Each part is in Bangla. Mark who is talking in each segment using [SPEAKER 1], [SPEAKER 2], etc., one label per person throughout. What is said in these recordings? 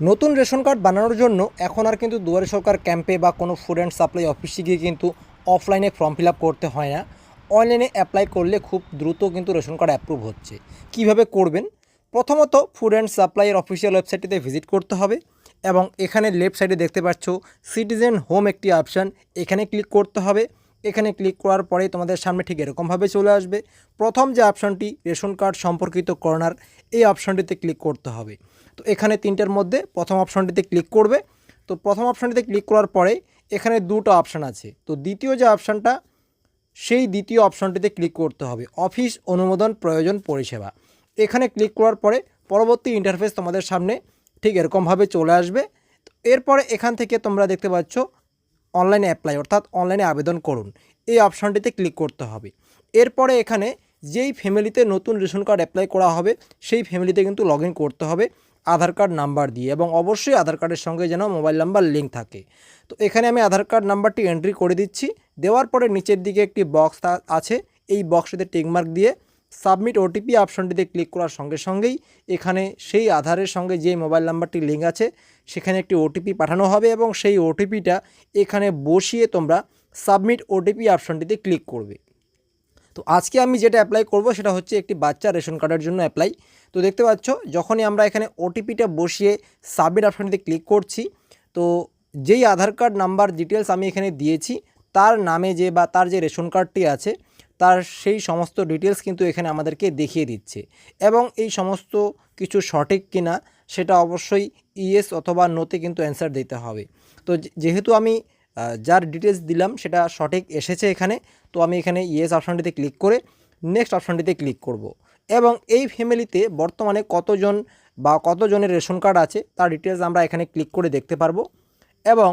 [SPEAKER 1] নতুন রেশন কার্ড বানানোর জন্য এখন আর কিন্তু দুয়ারে সরকার ক্যাম্পে বা কোনো ফুড অ্যান্ড সাপ্লাই অফিসে গিয়ে কিন্তু অফলাইনে ফর্ম ফিল করতে হয় না। অনলাইনে অ্যাপ্লাই করলে খুব দ্রুত কিন্তু রেশন কার্ড অ্যাপ্রুভ হচ্ছে। কীভাবে করবেন? প্রথমত ফুড অ্যান্ড সাপ্লাইয়ের অফিসিয়াল ওয়েবসাইটটিতে ভিজিট করতে হবে এবং এখানে লেফট সাইডে দেখতে পাচ্ছ সিটিজেন হোম একটি অপশান। এখানে ক্লিক করতে হবে। এখানে ক্লিক করার পরে তোমাদের সামনে ঠিক এরকমভাবে চলে আসবে। প্রথম যে অপশানটি রেশন কার্ড সম্পর্কিত কর্নার, এই অপশানটিতে ক্লিক করতে হবে। তো এখানে তিনটের মধ্যে প্রথম অপশানটিতে ক্লিক করবে। তো প্রথম অপশানটিতে ক্লিক করার পরে এখানে দুটো অপশান আছে। তো দ্বিতীয় যে অপশানটা সেই দ্বিতীয় অপশানটিতে ক্লিক করতে হবে। অফিস, অনুমোদন, প্রয়োজন, পরিষেবা। এখানে ক্লিক করার পরে পরবর্তী ইন্টারফেস তোমাদের সামনে ঠিক এরকমভাবে চলে আসবে। তো এরপরে এখান থেকে তোমরা দেখতে পাচ্ছ অনলাইনে অ্যাপ্লাই অর্থাৎ অনলাইনে আবেদন করুন। এই অপশানটিতে ক্লিক করতে হবে। এরপরে এখানে যেই ফ্যামিলিতে নতুন রেশন কার্ড অ্যাপ্লাই করা হবে, সেই ফ্যামিলিতে কিন্তু লগ করতে হবে। আধার কার্ড নাম্বার দিয়ে এবং অবশ্যই আধার কার্ডের সঙ্গে যেন মোবাইল নাম্বার লিঙ্ক থাকে। তো এখানে আমি আধার কার্ড নাম্বারটি এন্ট্রি করে দিচ্ছি। দেওয়ার পরে নিচের দিকে একটি বক্স আছে। এই বক্সটিতে টিকমার্ক দিয়ে সাবমিট ওটিপি অপশনটিতে ক্লিক করার সঙ্গে সঙ্গেই এখানে সেই আধারের সঙ্গে যে মোবাইল নাম্বারটি লিঙ্ক আছে, সেখানে একটি ওটিপি পাঠানো হবে এবং সেই ওটিপিটা এখানে বসিয়ে তোমরা সাবমিট ওটিপি অপশনটিতে ক্লিক করবে। তো আজকে আমি যেটা অ্যাপ্লাই করব সেটা হচ্ছে একটি বাচ্চা রেশন কার্ডের জন্য অ্যাপ্লাই তো দেখতে পাচ্ছ, যখনই আমরা এখানে ওটিপিটা বসিয়ে সাবমিট অপশনটিতে ক্লিক করছি, তো যেই আধার কার্ড নাম্বার ডিটেলস আমি এখানে দিয়েছি, তার নামে যে বা তার যে রেশন কার্ডটি আছে, তার সেই সমস্ত ডিটেলস কিন্তু এখানে আমাদেরকে দেখিয়ে দিচ্ছে এবং এই সমস্ত কিছু সঠিক কিনা, সেটা অবশ্যই ইএস অথবা নোতে কিন্তু অ্যান্সার দিতে হবে তো যেহেতু আমি যার ডিটেলস দিলাম, সেটা সঠিক এসেছে এখানে, তো আমি এখানে ইয়েস অপশানটিতে ক্লিক করে নেক্সট অপশানটিতে ক্লিক করব। এবং এই ফ্যামিলিতে বর্তমানে কতজন বা কতজনের রেশন কার্ড আছে, তার ডিটেলস আমরা এখানে ক্লিক করে দেখতে পারব। এবং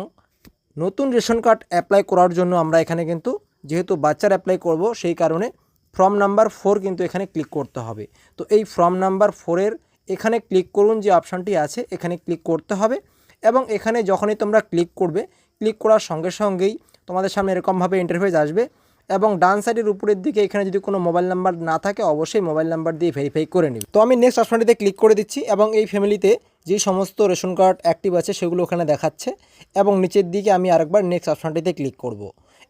[SPEAKER 1] নতুন রেশন কার্ড অ্যাপ্লাই করার জন্য আমরা এখানে কিন্তু যেহেতু বাচ্চার অ্যাপ্লাই করব, সেই কারণে ফর্ম নাম্বার ফোর কিন্তু এখানে ক্লিক করতে হবে। তো এই ফর্ম নাম্বার ফোরের এখানে ক্লিক করুন যে অপশানটি আছে, এখানে ক্লিক করতে হবে। এবং এখানে যখনই তোমরা ক্লিক করবে ক্লিক করার সঙ্গে সঙ্গেই তোমাদের সামনে এরকমভাবে ইন্টারফেস আসবে। এবং ডান সাইডের উপরের দিকে এখানে যদি কোনো মোবাইল নাম্বার না থাকে, অবশ্যই মোবাইল নাম্বার দিয়ে ভেরিফাই করে নিবে। তো আমি নেক্সট অপশনটিতে ক্লিক করে দিচ্ছি এবং এই ফ্যামিলিতে যে সমস্ত রেশন কার্ড অ্যাক্টিভ আছে সেগুলো ওখানে দেখাচ্ছে এবং নিচের দিকে আমি আরেকবার নেক্সট অপশনটিতে ক্লিক করব।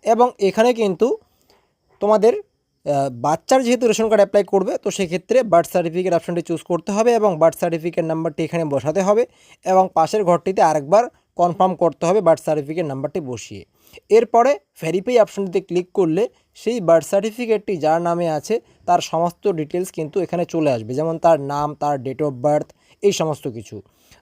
[SPEAKER 1] এবং এখানে কিন্তু তোমাদের বাচ্চার যেহেতু রেশন কার্ড অ্যাপ্লাই করবে, তো সেক্ষেত্রে বার্থ সার্টিফিকেট অপশনটি চুজ করতে হবে এবং বার্থ সার্টিফিকেট নাম্বারটি এখানে বসাতে হবে এবং পাশের ঘরটিতে আরেকবার কনফার্ম করতে হবে বার্থ সার্টিফিকেট নাম্বারটি বসিয়ে। এরপরে ভেরিফাই অপশনটিতে ক্লিক করলে সেই বার্থ সার্টিফিকেটটি যার নামে আছে তার সমস্ত ডিটেলস কিন্তু এখানে চলে আসবে, যেমন তার নাম, তার ডেট অফ বার্থ, এই সমস্ত কিছু।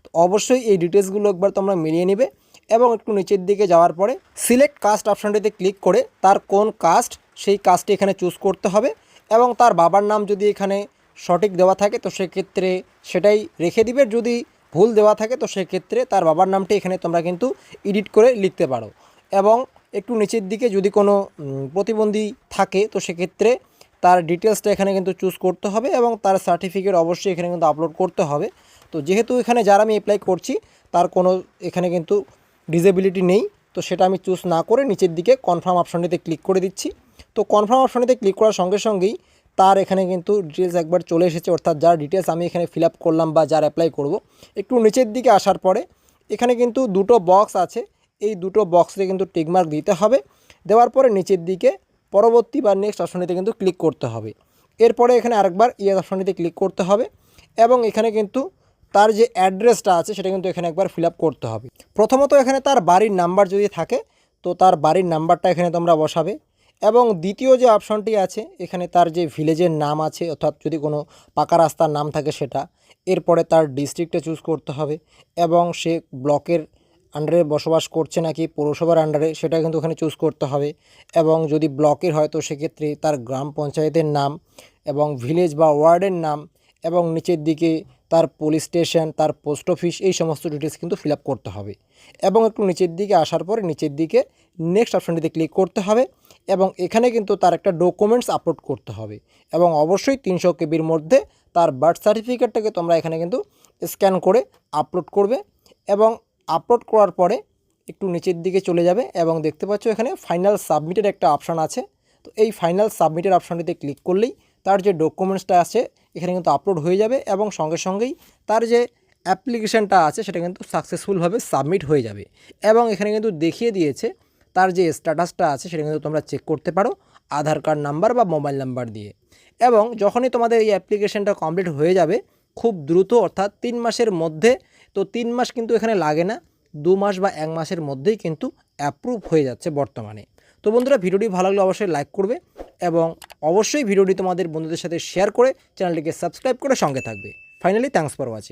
[SPEAKER 1] তো অবশ্যই এই ডিটেলসগুলো একবার তোমরা মিলিয়ে নেবে এবং একটু নিচের দিকে যাওয়ার পরে সিলেক্ট কাস্ট অপশনটিতে ক্লিক করে তার কোন কাস্ট সেই কাস্টটি এখানে চুজ করতে হবে এবং তার বাবার নাম যদি এখানে সঠিক দেওয়া থাকে তো সেক্ষেত্রে সেটাই রেখে দিবে। যদি ভুল দেওয়া থাকে, তো সেক্ষেত্রে তার বাবার নামটি এখানে তোমরা কিন্তু এডিট করে লিখতে পারো। এবং একটু নিচের দিকে যদি কোনো প্রতিবন্ধী থাকে, তো সেক্ষেত্রে তার ডিটেলসটা এখানে কিন্তু চুজ করতে হবে এবং তার সার্টিফিকেট অবশ্যই এখানে কিন্তু আপলোড করতে হবে। তো যেহেতু এখানে যারা আমি অ্যাপ্লাই করছি, তার কোনো এখানে কিন্তু ডিসেবিলিটি নেই, তো সেটা আমি চুজ না করে নিচের দিকে কনফার্ম অপশনটিতে ক্লিক করে দিচ্ছি। তো কনফার্ম অপশনটিতে ক্লিক করার সঙ্গে সঙ্গেই তার এখানে কিন্তু ডিটেলস একবার চলে এসেছে, অর্থাৎ যার ডিটেলস আমি এখানে ফিল করলাম বা যার অ্যাপ্লাই করব। একটু নিচের দিকে আসার পরে এখানে কিন্তু দুটো বক্স আছে, এই দুটো বক্সে কিন্তু টিকমার্ক দিতে হবে। দেওয়ার পরে নিচের দিকে পরবর্তী বা নেক্সট অপশনটিতে কিন্তু ক্লিক করতে হবে। এরপরে এখানে আরেকবার ইয়েস অপশনটিতে ক্লিক করতে হবে এবং এখানে কিন্তু তার যে অ্যাড্রেসটা আছে সেটা কিন্তু এখানে একবার ফিল করতে হবে। প্রথমত এখানে তার বাড়ির নাম্বার যদি থাকে, তো তার বাড়ির নাম্বারটা এখানে তোমরা বসাবে। এবং দ্বিতীয় যে অপশনটি আছে, এখানে তার যে ভিলেজের নাম আছে, অর্থাৎ যদি কোনো পাকা রাস্তার নাম থাকে সেটা, এরপরে তার ডিস্ট্রিক্টে চুজ করতে হবে এবং সে ব্লকের আন্ডারে বসবাস করছে নাকি পৌরসভার আন্ডারে সেটা কিন্তু ওখানে চুজ করতে হবে। এবং যদি ব্লকের হয়, তো সেক্ষেত্রে তার গ্রাম পঞ্চায়েতের নাম এবং ভিলেজ বা ওয়ার্ডের নাম এবং নিচের দিকে তার পুলিশ স্টেশন তার পোস্ট অফিস এই সমস্ত ডিটেলস কিন্তু ফিল করতে হবে। এবং একটু নিচের দিকে আসার পরে নিচের দিকে নেক্সট অপশানটিতে ক্লিক করতে হবে। এবং এখানে কিন্তু তার একটা ডকুমেন্টস আপলোড করতে হবে এবং অবশ্যই তিনশো কেবির মধ্যে তার বার্থ সার্টিফিকেটটাকে তোমরা এখানে কিন্তু স্ক্যান করে আপলোড করবে এবং আপলোড করার পরে একটু নিচের দিকে চলে যাবে এবং দেখতে পাচ্ছ এখানে ফাইনাল সাবমিটের একটা অপশান আছে। তো এই ফাইনাল সাবমিটের অপশানটিতে ক্লিক করলেই তার যে ডকুমেন্টসটা আছে এখানে কিন্তু আপলোড হয়ে যাবে এবং সঙ্গে সঙ্গেই তার যে অ্যাপ্লিকেশানটা আছে সেটা কিন্তু সাকসেসফুলভাবে সাবমিট হয়ে যাবে। এবং এখানে কিন্তু দেখিয়ে দিয়েছে তার যে স্ট্যাটাসটা আছে সেটা কিন্তু তোমরা চেক করতে পারো, আধার কার্ড নাম্বার বা মোবাইল নাম্বার দিয়ে। এবং যখনই তোমাদের এই অ্যাপ্লিকেশানটা কমপ্লিট হয়ে যাবে, খুব দ্রুত অর্থাৎ তিন মাসের মধ্যে, তো তিন মাস কিন্তু এখানে লাগে না, দু মাস বা এক মাসের মধ্যেই কিন্তু অ্যাপ্রুভ হয়ে যাচ্ছে বর্তমানে। তো বন্ধুরা, ভিডিওটি ভালো লাগলে অবশ্যই লাইক করবে এবং অবশ্যই ভিডিওটি তোমাদের বন্ধুদের সাথে শেয়ার করে চ্যানেলটিকে সাবস্ক্রাইব করে সঙ্গে থাকবে। Finally thanks for watching